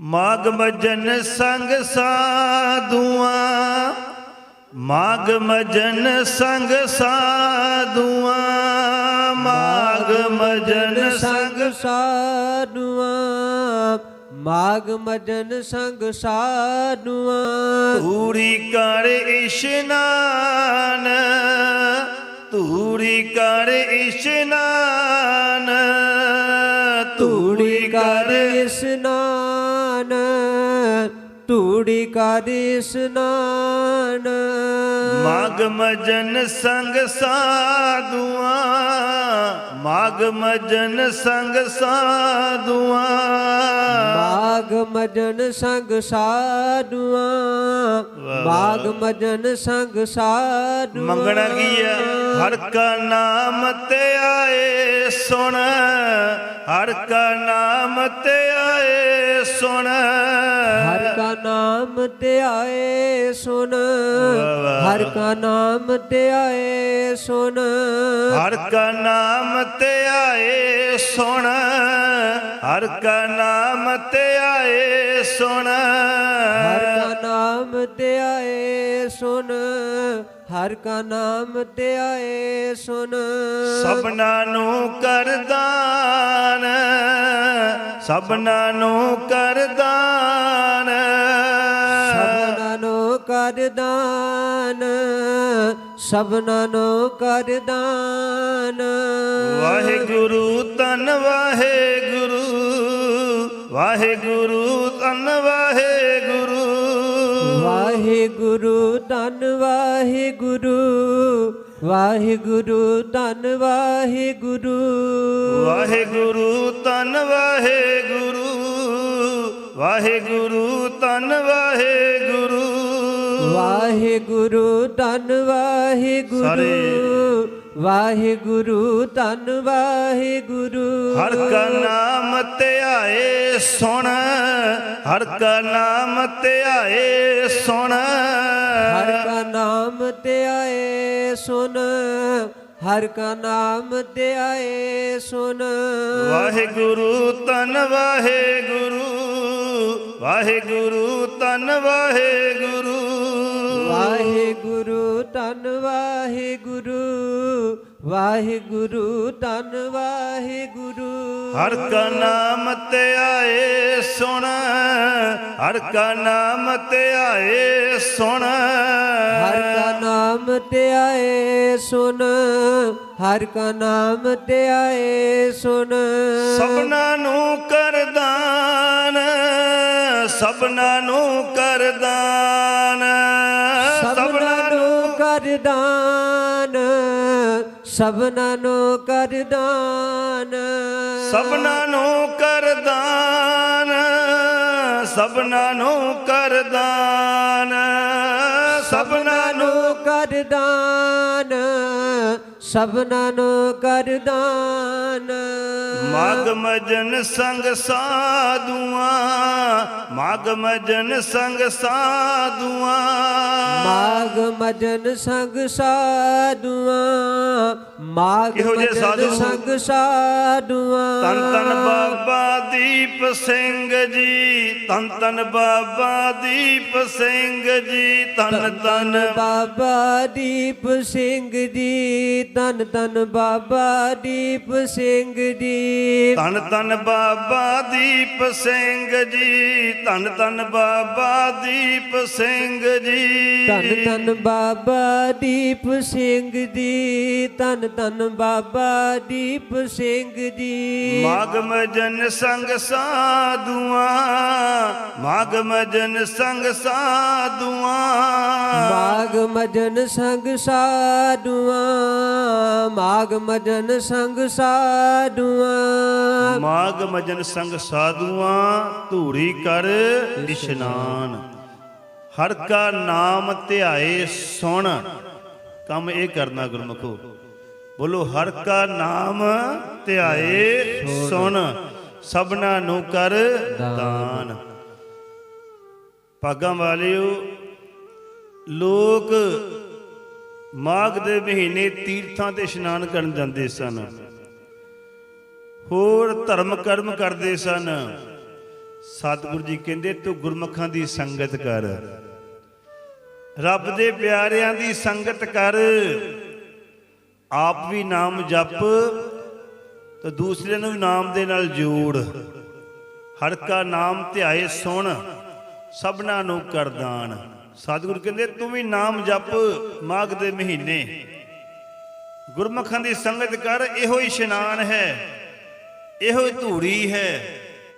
ਮਾਗ ਮਜਨ ਸੰਗ ਸਾਧੂਆਂ ਮਾਗ ਮਜਨ ਸੰਗ ਸਾਧੂਆਂ ਮਾਗ ਮਜਨ ਸੰਗ ਸਾਧੂਆਂ ਮਾਗ ਮਜਨ ਸੰਗ ਸਾਧੂਆਂ। ਧੂਰੀ ਕਰ ਇਸ਼ਨਾਨ ਧੂਰੀ ਕਰ ਇਸ਼ਨਾਨ ਤੂੜੀ ਕਰ ਇਸਨਾਨ ਤੂੜੀ ਕਰ ਇਸਨਾਨ ਮਾਗ ਮਜਨ ਸੰਗ ਸਾਧੂਆਂ। ਮਾਗ ਮਜਨ ਸੰਗ ਸਾਧੂਆਂ। ਮਾਗ ਮਜਨ ਸੰਗ ਸਾਧੂਆਂ। ਮਾਗ ਮਜਨ ਸੰਗ ਸਾਧੂਆਂ। ਮੰਗਣਾ ਕੀ ਹੈ ਹਰ ਕਾ ਨਾਮ ਤੇ ਆਏ ਸੁਣ। ਹਰ ਕਾ ਨਾਮ ਤੇ ਆਏ ਸੁਣ। ਹਰ ਕਾ ਨਾਮ ਤੇ ਆਏ ਵਾਹ। ਹਰ ਕਾ ਨਾਮ ਤੇ ਆਏ ਸੁਨ ਹਰ ਕਾ ਨਾਮ ਤੇ ਆਏ ਸੁਣ ਹਰ ਕਾ ਨਾਮ ਤੇ ਆਏ ਸੁਣ। ਹਰ ਕਾ ਨਾਮ ਤੇ ਆਏ ਸੁਨ ਹਰ ਕਾ ਨਾਮ ਤੇ ਆਏ ਸੁਨ ਸਭਨਾ ਨੂੰ ਕਰਦਾਨ ਸਭਨਾ ਨੂੰ ਕਰਦਾਨ ਸਭਨਾ ਨੂੰ ਕਰਦਾਨ ਸਭਨਾ ਨੂੰ ਕਰਦਾਨ ਵਾਹਿਗੁਰੂ ਤਨ ਵਾਹਿਗੁਰੂ ਵਾਹਿਗੁਰੂ ਤਨ ਵਾਹਿਗੁਰੂ। ਵਾਹਿਗੁਰੂ ਧੰਨ ਵਾਹਿਗੁਰੂ ਵਾਹਿਗੁਰੂ ਧੰਨ ਵਾਹਿਗੁਰੂ। ਵਾਹਿਗੁਰੂ ਤਨ ਵਾਹਿਗੁਰੂ ਵਾਹਿਗੁਰੂ ਤਨ ਵਾਹਿਗੁਰੂ। ਵਾਹਿਗੁਰੂ ਧੰਨ ਵਾਹਿਗੁਰੂ। ਸਾਰੇ। ਵਾਹਿਗੁਰੂ ਧੰਨ ਵਾਹਿਗੁਰੂ। ਹਰ ਕਾ ਨਾਮ ਧਿਆਏ ਸੁਣ ਹਰ ਕਾ ਨਾਮ ਧਿਆਏ ਸੁਣ। ਹਰ ਕਾ ਨਾਮ ਤੇ ਆਏ ਸੁਨ ਹਰ ਕਾ ਨਾਮ ਤੇ ਆਏ ਸੁਨ ਵਾਹਿਗੁਰੂ ਤਨ ਵਾਹਿਗੁਰੂ। ਵਾਹਿਗੁਰੂ ਤਨ ਵਾਹਿਗੁਰੂ। ਵਾਹਿਗੁਰੂ ਧੰਨ ਵਾਹਿਗੁਰੂ। ਵਾਹਿਗੁਰੂ ਧੰਨ ਵਾਹਿਗੁਰੂ। ਹਰ ਕਾ ਨਾਮ ਧਿਆਏ ਸੁਣ ਹਰ ਕਾ ਨਾਮ ਧਿਆਏ ਸੁਣ। ਹਰ ਕਾ ਨਾਮ ਤੇ ਆਏ ਸੁਨ ਹਰ ਕਾ ਨਾਮ ਤੇ ਆਏ ਸੁਨ ਸਭਨਾ ਨੂੰ ਕਰਦਾਨ ਸਭਨਾ ਨੂੰ ਕਰਦਾਨ ਸਭਨਾ ਨੂੰ ਕਰਦਾਨ ਸਭਨਾ ਨੂੰ ਕਰਦਾਨ ਸਭਨਾ ਨੂੰ ਕਰਦਾਨ ਸਭਨਾ ਨੂੰ ਕਰਦਾਨ ਸਭਨਾ ਨੂੰ ਕਰਦਾਨ ਸਭਨਾ ਨੂੰ ਕਰਦਾਨ ਮਾਗ ਮਜਨ ਸੰਗ ਸਾਧੂਆਂ ਮਾਗ ਮਜਨ ਸੰਗ ਸਾਧੂਆਂ। ਮਾਗ ਮਜਨ ਸੰਗ ਸਾਧੂਆਂ ਮਾਗ ਮਜਨ? ਸੰਗ ਸਾਧੂਆਂ। ਤਨ ਤਨ ਬਾਬਾ ਦੀਪ ਸਿੰਘ ਜੀ ਤਨ ਤਨ ਬਾਬਾ ਦੀਪ ਸਿੰਘ ਜੀ ਤਨ ਤਨ ਬਾਬਾ ਦੀਪ ਸਿੰਘ ਜੀ ਤਨ ਤਨ ਬਾਬਾ ਦੀਪ ਸਿੰਘ ਜੀ। ਤਨ ਤਨ ਬਾਬਾ ਦੀਪ ਸਿੰਘ ਜੀ ਤਨ ਤਨ ਬਾਬਾ ਦੀਪ ਸਿੰਘ ਜੀ। ਤਨ ਤਨ ਬਾਬਾ ਦੀਪ ਸਿੰਘ ਜੀ ਤਨ ਤਨ ਬਾਬਾ ਦੀਪ ਸਿੰਘ ਜੀ। ਮਾਗ ਮਜਨ ਸੰਗ ਸਾਧੂਆਂ ਮਾਗ ਮਜਨ ਸੰਗ ਸਾਧੂਆਂ। ਮਾਗ ਮਜਨ ਸੰਗ ਸਾਧੂਆਂ ਮਾਗ ਮਜਨ ਸੰਗ ਸਾਧੂਆਂ। ਮਾਗ ਮਜਨ ਸੰਗ ਸਾਧੂਆਂ, ਧੂਰੀ ਕਰ ਇਸ਼ਨਾਨ। ਹਰ ਕਾ ਨਾਮ ਧਿਆਏ ਸੁਣ। ਕੰਮ ਇਹ ਕਰਨਾ ਗੁਰਮੁਖੋ। ਬੋਲੋ, ਹਰ ਕਾ ਨਾਮ ਧਿਆਏ ਸੁਣ। ਸਭਨਾ ਨੂੰ ਕਰ ਦਾਨ। ਭਾਗਾਂ ਵਾਲਿਓ, ਲੋਕ ਮਾਘ ਦੇ ਮਹੀਨੇ ਤੀਰਥਾਂ ਤੇ ਇਸ਼ਨਾਨ ਕਰਨ ਜਾਂਦੇ ਸਨ। ਹੋਰ ਧਰਮ ਕਰਮ ਕਰਦੇ ਸਨ। ਸਤਿਗੁਰੂ ਜੀ ਕਹਿੰਦੇ, ਤੂੰ ਗੁਰਮੁਖਾਂ ਦੀ ਸੰਗਤ ਕਰ। ਰੱਬ ਦੇ ਪਿਆਰਿਆਂ ਦੀ ਸੰਗਤ ਕਰ। ਆਪ ਵੀ ਨਾਮ ਜਪ ਤੇ ਦੂਸਰਿਆਂ ਨੂੰ ਵੀ ਨਾਮ ਦੇ ਨਾਲ ਜੋੜ। ਹਰ ਕਾ ਨਾਮ ਧਿਆਏ ਸੁਣ, ਸਭਨਾ ਨੂੰ ਕਰਦਾਨ ਸਤਿਗੁਰੂ ਕਹਿੰਦੇ, ਤੂੰ ਵੀ ਨਾਮ ਜਪ ਮਾਘ ਦੇ ਮਹੀਨੇ। ਗੁਰਮੁਖਾਂ ਦੀ ਸੰਗਤ ਕਰ, ਇਹੋ ਹੀ ਇਸ਼ਨਾਨ ਹੈ। ਇਹੋ ਹੀ ਧੂੜੀ ਹੈ।